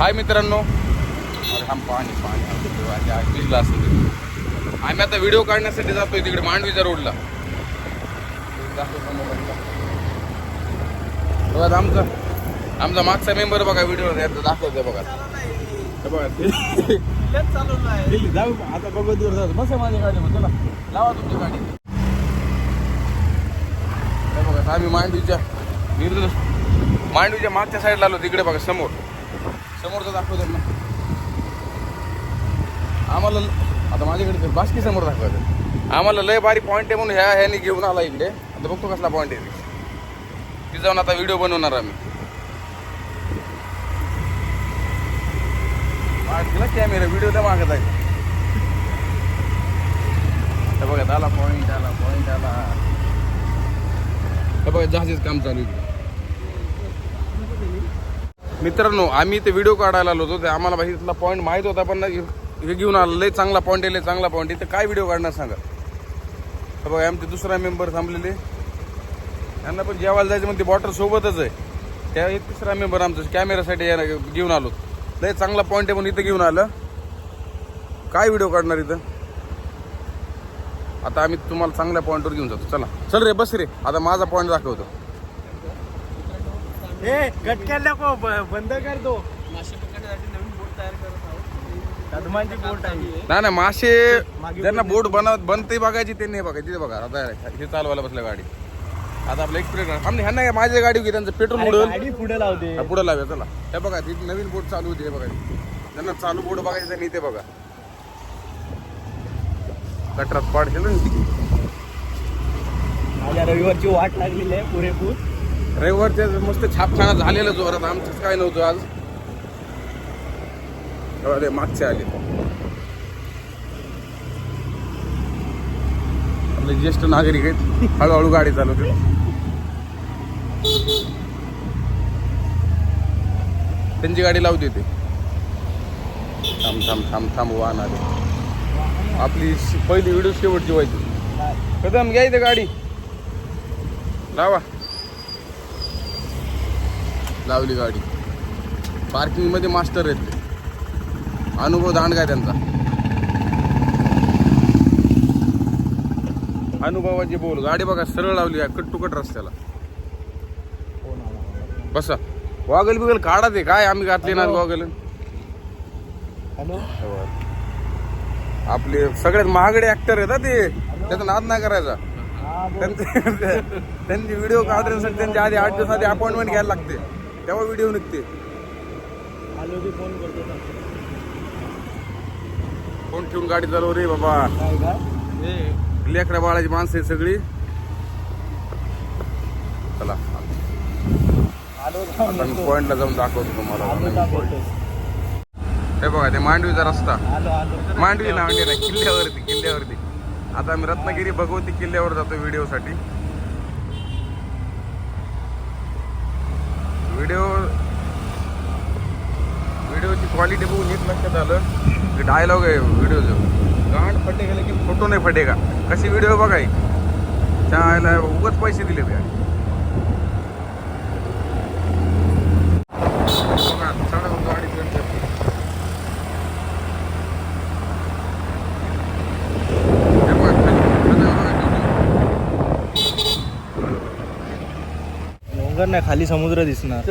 हाय मित्रांनो. अरे थांब पाणी पाणी. भिजला असेल. आम्ही आता व्हिडिओ काढण्यासाठी जातोय तिकडे मांडवीच्या रोडला बघा आमचा आमचा मागचा मेंबर बघा व्हिडिओ दाखवतोय बघा. हे जाऊ आता बघू दिवस बस माझ्या गाडीमध्ये चला. लावा तुमची गाडी. हे बघा आम्ही मांडवीच्या मांडवीच्या मागच्या साईडला आलो तिकडे बघा समोर. समोरचं दाखवतो त्यांना आम्हाला आता माझ्याकडे बास्की समोर दाखवायचं आम्हाला लय भारी पॉईंट आहे म्हणून ह्या ह्याने घेऊन आला इकडे. आता बघतो कसला पॉईंट आहे ते. जाऊन आता व्हिडिओ बनवणार आम्ही. दिला कॅमेरा व्हिडिओ तर मागत आहे. बघा आला पॉईंट आला पॉईंट आला बघा जहाजेच काम चालू आहे. मित्रांनो आम्ही ते व्हिडिओ काढायला आलो होतो. ते आम्हाला भाई इथला पॉईंट माहीत होता पण हे घेऊन आलं लय चांगला पॉईंट आहे लय चांगला पॉईंट आहे. तर काय व्हिडिओ काढणार सांगा? हे बघा आमचे दुसरा मेंबर थांबलेले. त्यांना पण जेवायला जायचं म्हणते बॉटल सोबतच आहे. त्या एक तिसरा मेंबर आमचं कॅमेरासाठी यायला घेऊन आलो. लय चांगला पॉईंट आहे म्हणून इथं घेऊन आलं. काय व्हिडिओ काढणार इथं? आता आम्ही तुम्हाला चांगल्या पॉईंटवर घेऊन जातो. चला. चल रे बस रे. आता माझा पॉईंट दाखवतो. ए गटक्या नको बंद कर दो मासे पकडण्यासाठी नवीन बोट तयार करत आहोत. कदमांची बोट आहे. नाही नाही मासे ज्यांना बोट बनवत बनते बघायची ते नाही बघायची. ते बघा आता हे चालवायला बसलं गाडी. आता आपलं एक्सपिरियन्स आमने ह्यांना काय माझ्या गाडी होती त्यांचं पेट्रोल अरे, उडल गाडी पुढे लावते पुढे लावूया चला. हे बघा ती नवीन बोट चालू होती हे बघा. त्यांना चालू बोट बघायचं त्यांनी ते बघा. कटरात ना. माझ्या रविवारची वाट लागलेली आहे पुरेपूर. रविवारच्या मस्त छापखाना झालेलं जोरात. आमचंच काय नव्हतं आज. अरे मागचे आले. आपले ज्येष्ठ नागरिक आहेत. हळूहळू गाडी चालवते त्यांची गाडी लावते ते थांब थांब थांब थांब वाहन आले. आपली पहिली व्हिडिओ शेवटची व्हायची. कदम घ्यायचं गाडी. लावा. लावली गाडी. पार्किंगमध्ये मास्टर आहेत ते. अनुभव दांड काय त्यांचा. अनुभवाची बोल. गाडी बघा सरळ लावली आहे कट टू कट रस्त्याला. बसा. गॉगल बिगल काढा ते. काय आम्ही घातले ना गॉगल हॅलो आपले सगळ्यात महागडे ऍक्टर आहेत ते. त्याचा नाद नाही करायचा. त्यांचे त्यांची व्हिडिओ काढण्यासाठी त्यांच्या आधी आठ दिवस आधी अपॉइंटमेंट घ्यायला लागते. तेव्हा व्हिडिओ निघते. आलो की फोन करतो ना. फोन ठेवून गाडी चालव रे बाबा. काय काय ए, लेकरा बाळाची माणसं आहेत सगळी. चला. आलो आता मी पॉइंटला जाऊन दाखवतो तुम्हाला. आलो दाखवतो. हे बघा ते मांडवीचा रस्ता. आलो आलो. मांडवी ना म्हणजे नाही किल्ल्यावरती किल्ल्यावरती. आता आम्ही रत्नागिरी भगवती किल्ल्यावर जातो व्हिडिओसाठी व्हिडिओ व्हिडिओची क्वालिटी बघून एक लक्षात आलं. की डायलॉग आहे व्हिडिओचं गांड फटे गेले की फोटो नाही फटे का कशी व्हिडिओ बघाय चायला उगच पैसे दिले त्या बघा, चढा गाडी turn करते. हे बघा, खाली- खाली बघा, डोंगर नाही खाली समुद्र दिसणार.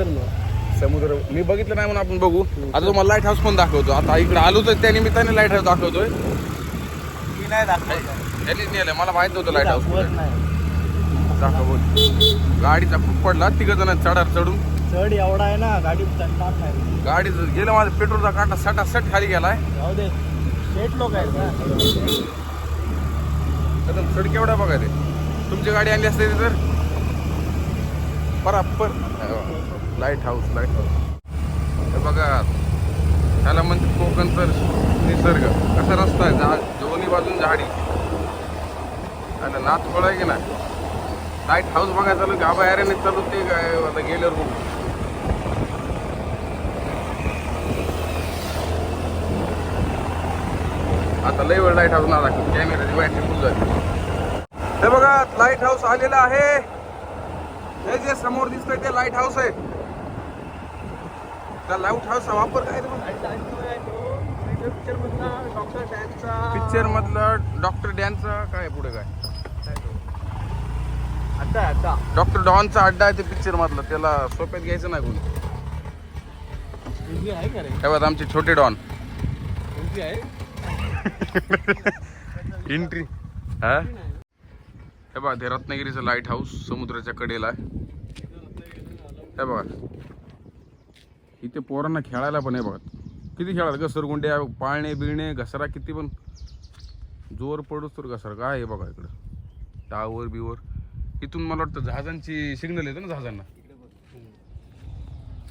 समुद्र मी बघितलं नाही म्हणून आपण बघू. आता तुम्हाला लाइट हाऊस पण दाखवतो. आता इकडे आलो तर त्या निमित्ताने लाइट हाऊस दाखवतोय. मी नाही दाखवत. त्यांनीच नेलं मला माहीत नव्हतं लाइट हाऊस दाखवत नाही. दाखव गाडीचा खूप पडला. तिघ जण चढार चढून. चढ एवढा आहे ना गाडी चढणार नाही. गाडी गेलं माझं पेट्रोलचा काटा सटा सट खाली गेलाय. जाऊ दे. शेट लोक आहेत ना. एकदम चढ केवढा बघा ते. तुमची गाडी आणली असते तर? बराबर. लाइट हाऊस लाइट हाऊस हे बघा त्याला म्हणते कोकणचं निसर्ग. कसा रस्ता आहे? झाड दोन्ही बाजून झाडी. आणि नाथ आहे की ना लाइट हाऊस बघायला चालू गाबा याऱ्याने चालू ते काय आता गेल्यावर बघू. आता लय वेळ लाइट हाऊस ना दाखव कॅमेराची बॅटरी फुल झाली हे बघा लाइट हाऊस आलेला आहे. हे जे समोर दिसतंय ते लाइट हाऊस आहे. त्या लाइट हाऊसचा वापर काय पिक्चर मधला डॉक्टर डॅनचा काय पुढे काय? आता डॉक्टर डॉनचा अड्डा आहे ते पिक्चर मधलं. त्याला सोप्यात घ्यायचं नाही कोणी. हे बघा आमचे छोटे डॉन एंट्री हा? हे बघा ते रत्नागिरीचं लाइट हाऊस समुद्राच्या कडेला आहे. हे बघा. इथे पोरांना खेळायला पण आहे बघा. किती खेळायला? घसरगुंड्या पाळणे बिळणे घसरा किती पण. जोर पडूच तर घसरा. काय आहे बघा इकडं? टावर बिवर. इथून मला वाटतं जहाजांची सिग्नल येतो ना जहाजांना.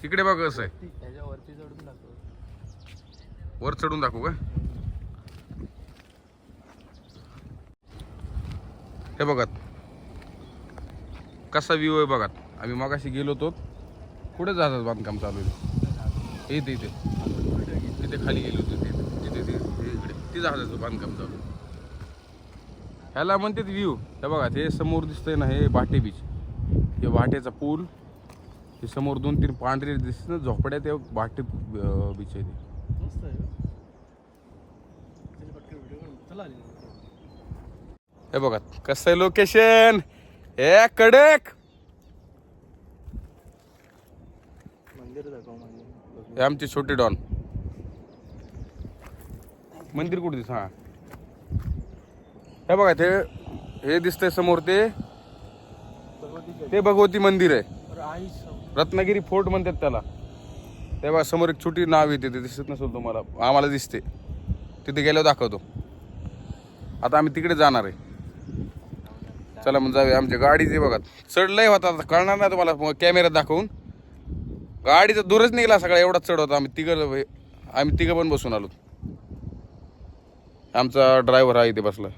इकडे बघा कसं आहे. वर चढून दाखवू का? हे बघत. कसा व्ह्यू आहे बघा आम्ही मगाशी गेलो होतो. कुठे जहाजाचं बांधकाम चालू आहे? इथे इथे. तिथे खाली गेलो होतो तिथे तिथे तिथे इकडे ते जहाजाचं बांधकाम चालू. आहे. ह्याला म्हणतात व्ह्यू हे बघा हे समोर दिसतंय ना हे भाटे बीच हे भाट्याचा पूल. हे समोर दोन तीन पांढरे दिसत ना झोपड्या ते भाटे बीच आहे ते मस्त आहे त्याची पटकन व्हिडिओ काढून चला आली. हे बघा कसं आहे लोकेशन हे कडक! हे आमचे छोटे डॉन. मंदिर कुठे दिस हा. हे बघा ते हे दिसतंय समोर ते. भगवती ते भगवती मंदिर आहे. रत्नागिरी फोर्ट म्हणतात त्याला. ते बघा समोर एक छोटी नाव येते ते दिसत नसेल तुम्हाला. आम्हाला दिसते. तिथे गेल्यावर दाखवतो. आता आम्ही तिकडे जाणार आहे. चला मग जाऊया आमच्या गाडीचे बघा. चढलंय होता कळणार नाही तुम्हाला कॅमेऱ्यात दाखवून. गाडीचा दूरच निघाला सगळा एवढाच चढ होता. आम्ही तिघं आम्ही तिघं पण बसून आलो. आमचा ड्रायव्हर आहे इथे बसला.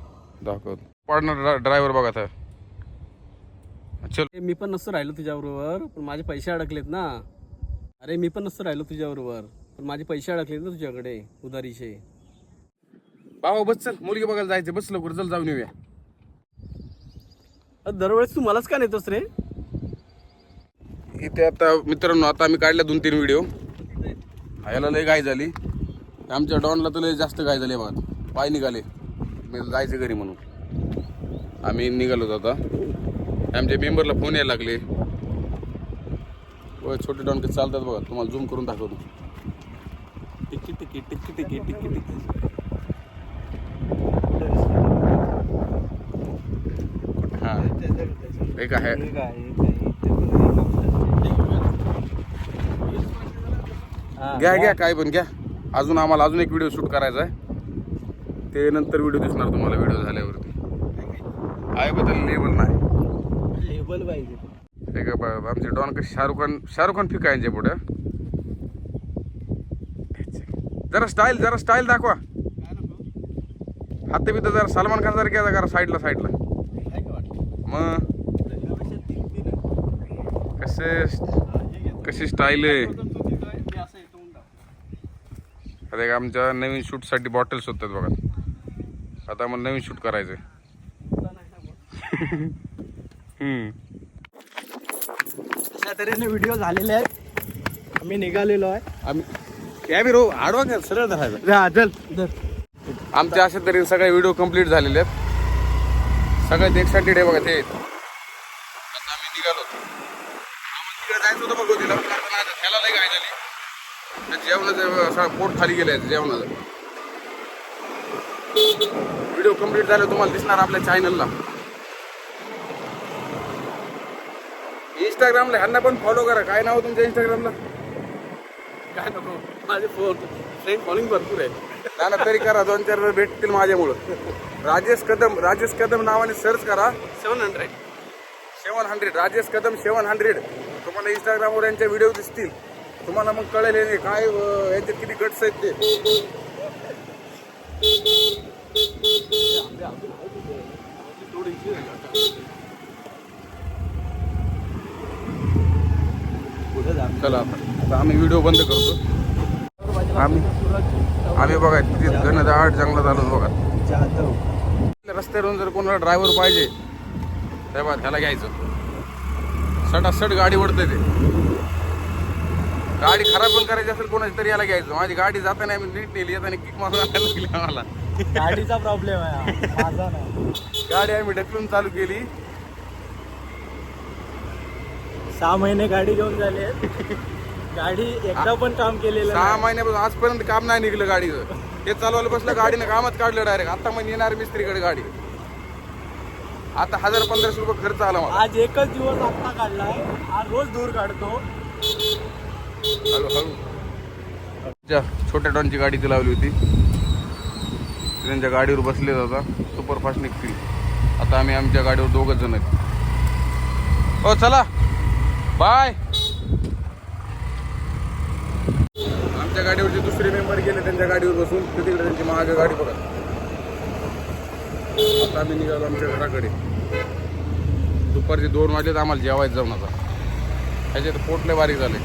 दाखवतो पार्टनर ड्रायव्हर बघा आता. चल. मी पण नसतो राहिलो तुझ्याबरोबर पण माझे पैसे अडकलेत ना. अरे मी पण नसतो राहिलो तुझ्याबरोबर पण माझे पैसे अडकलेत ना तुझ्याकडे उधारीचे. बाबा बस चल. मुलगी बघायला जायचं बस लवकर. चल जाऊन येऊया. दरवेळेस तू मलाच का नेतोस रे? इथे आता मित्रांनो आता आम्ही काढल्या दोन तीन व्हिडिओ याला लय घाई झाली. आमच्या डॉनला तर लय जास्त घाई झाली बघा. पाय निघाले. मी जायचं घरी म्हणून. आम्ही निघालो होतो आता. आमच्या मेंबरला फोन यायला लागले. होय छोटे डॉन चालतात बघा. तुम्हाला झूम करून दाखवतो. टिकी टिकी टिकी टिकी टिकी टिकी हां एक आहे. घ्या घ्या काय पण घ्या. अजून आम्हाला अजून एक व्हिडिओ शूट करायचा आहे. ते नंतर व्हिडिओ दिसणार तुम्हाला व्हिडिओ झाल्यावरती. आहे बद्दल लेवल नाही. लेबल पाहिजे. हे का आमचे डॉन कसे शाहरुख खान शाहरुख खान फिका यांच्या पुढे. जरा स्टाईल जरा स्टाईल दाखवा. हात बित जरा सलमान खान सारखे करा साईडला साईडला मग? कसे कशी स्टाईल आहे? आता एक आमच्या नवीन शूटसाठी बॉटल्स होतात बघा. आता आम्हाला नवीन शूट करायचं अशा तऱ्हेने व्हिडिओ झालेले आहेत. आम्ही निघालेलो आहे. आम्ही कॅबी रो आडवा घ्या सरळ धरायचा चल. आमच्या अशा तरी सगळे व्हिडिओ कंप्लीट झालेले आहेत. सगळ्यात एक्साइटेड आहे बघा ते आता आम्ही निघालो आम्हाला तिकडे जायचं होतं भगवतीला पण आता नाही, त्याला लई घाई झाली त्या जेवणाचं सगळं पोट खाली गेलं आहे जेवणाचं. व्हिडिओ कंप्लीट झाले तुम्हाला दिसणार आपल्या चॅनलला इंस्टाग्रामला ह्यांना पण फॉलो करा. काय नाव तुमच्या इंस्टाग्रामला काय नको. माझे फोन फ्रेंड फॉलोइंग भरपूर आहे ना तरी करा. दोन चार वेळ भेटतील माझ्यामुळं. राजेश कदम राजेश कदम नावाने सर्च करा. Seven hundred seven hundred Rajesh Kadam seven hundred तुम्हाला इंस्टाग्रामवर यांचे व्हिडिओ दिसतील. तुम्हाला मग कळेल हे काय याच्यात किती गट्स आहेत ते. चला आता आता आम्ही व्हिडिओ बंद करतो. आम्ही आम्ही बघा किती घनदाट जंगलात आलो बघा. रस्त्यावरून जर कोणाला ड्रायव्हर पाहिजे तेव्हा त्याला घ्यायचं. सटासट गाडी वडते ते. गाडी खराब पण करायची असेल कोणाची तरी याला घ्यायचं. माझी गाडी जाताना आम्ही नीट नेली येताना किक मारून लागली आम्हाला. गाडीचा प्रॉब्लेम आहे हा. माझा नाही. गाडी आम्ही ढकलून चालू केली. सहा महिने गाडी घेऊन झाले. गाडी एकदा पण काम केलेलं सहा नाही. महिन्यापासून आजपर्यंत काम नाही निघलं गाडीचं. ते चालवायला बसलं गाडीनं कामच काढलं डायरेक्ट आता मग येणार मिस्त्रीकडे गाडी. आता हजार पंधराशे रुपये खर्च आला मला. आज एकच दिवस आत्ता काढलाय. आज रोज दूर काढतो. हळू छोट्या टॉनची गाडी ती लावली होती. त्यांच्या गाडीवर बसले आता सुपरफास्ट निघतील. आता आम्ही आमच्या गाडीवर दोघच जण आहेत. हो चला. बाय. आमच्या गाडीवरचे दुसरे मेंबर गेले त्यांच्या गाडीवर बसून. ते तिकडे त्यांची महाग गाडी बघा. आता आम्ही निघालो आमच्या घराकडे. दुपारचे दोन वाजलेत. आम्हाला जेवायचं जाऊन आता. ह्याच्यात पोटले बारीक झाले.